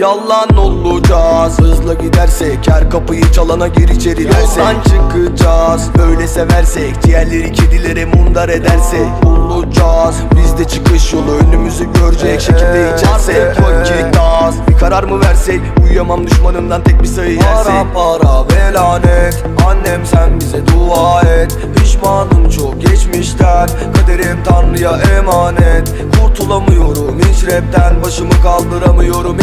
Yalan olacağız. Hızla gidersek her kapıyı çalana gir içeri dersek. Yoldan çıkacağız Öyle seversek. Ciğerleri kedilere mundar edersek. Bulacağız Biz de çıkış yolu önümüzü görecek şekilde içersek. Vakit az Bir karar mı versek? Uyuyamam düşmanımdan tek bir sayı yersek. Para para ve lanet Annem sen bize dua et. Pişmanım çok geçmişten. Kaderim tanrıya emanet. Kurtulamıyorum hiç rapten. Başımı kaldıramıyorum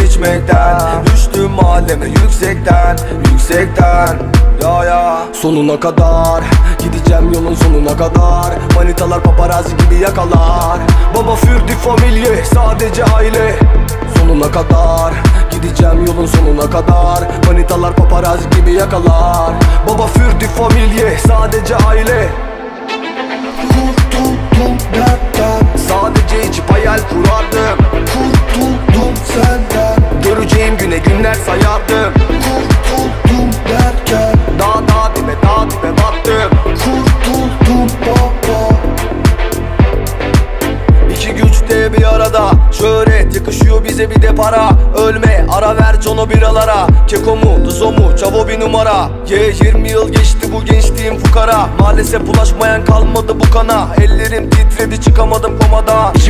içmekten Düştüm mahalleme yüksekten Yüksekten. Ya ya. Sonuna kadar Gideceğim yolun sonuna kadar. Manitalar paparazzi gibi yakalar. Baba für die Familie Sadece aile. Sonuna kadar Gideceğim yolun sonuna kadar. Manitalar paparazzi gibi yakalar. Baba für die Familie Sadece aile günler sayardım Kurtuldum derken Dağ dağ dibe dağ dibe battım Kurtuldum baba İki güç de bir arada. Şöhret yakışıyor bize bir de para. Ölme ara ver Jono biralara Keko mu Duzo mu Çavo bir numara. Ye 20 yıl geçti bu gençliğim fukara. Maalesef bulaşmayan kalmadı bu kana. Ellerim titredi çıkamadım komada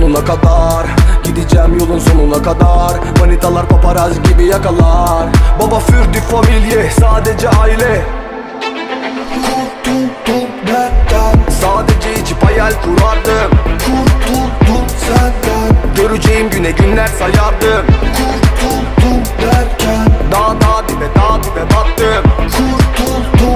Sonuna kadar. Gideceğim yolun sonuna kadar. Manitalar paparazzi gibi yakalar. Baba für die Familie sadece aile. Kurtuldum dertten Sadece içip hayal kurardım. Kurtuldum senden. Göreceğim güne günler sayardım. Kurtuldum derken. Dağ dağ dibe dağ dibe battım. Kurtuldum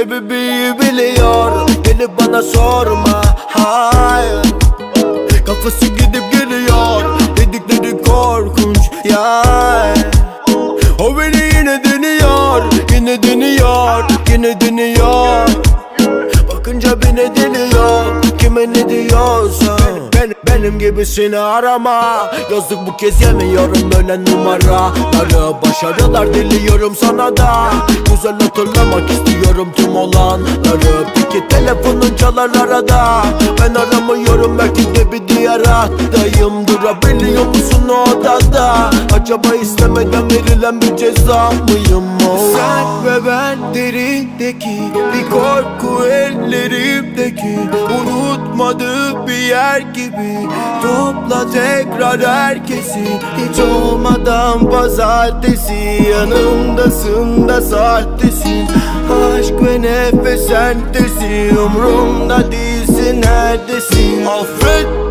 sebebi biliyor. Gelip bana sorma Hayır. Kafası gidip geliyor. Dedikleri korkunç ya O beni yine deniyor Yine deniyor Yine deniyor. Bakınca beni deniyor Kime ne diyorsan ben, Benim gibisini arama. Yazık bu kez yemiyorum böyle numaraları Başarılar diliyorum sana da. Güzel hatırlamak istiyorum tüm olanları. Peki telefonun çalar arada. Ben aramıyorum belki de bir diğer hattayım Durabiliyor musun o odada? Acaba istemeden verilen bir ceza mıyım? O Sen ve ben derindeki Bir korku ellerimdeki Unutmadığı bir yer gibi Topla tekrar herkesi Hiç olmadan pazartesi. Yanımdasın da sahtesin Aşk ve nefes sentezi Umrumda değilsin neredesin? Affettim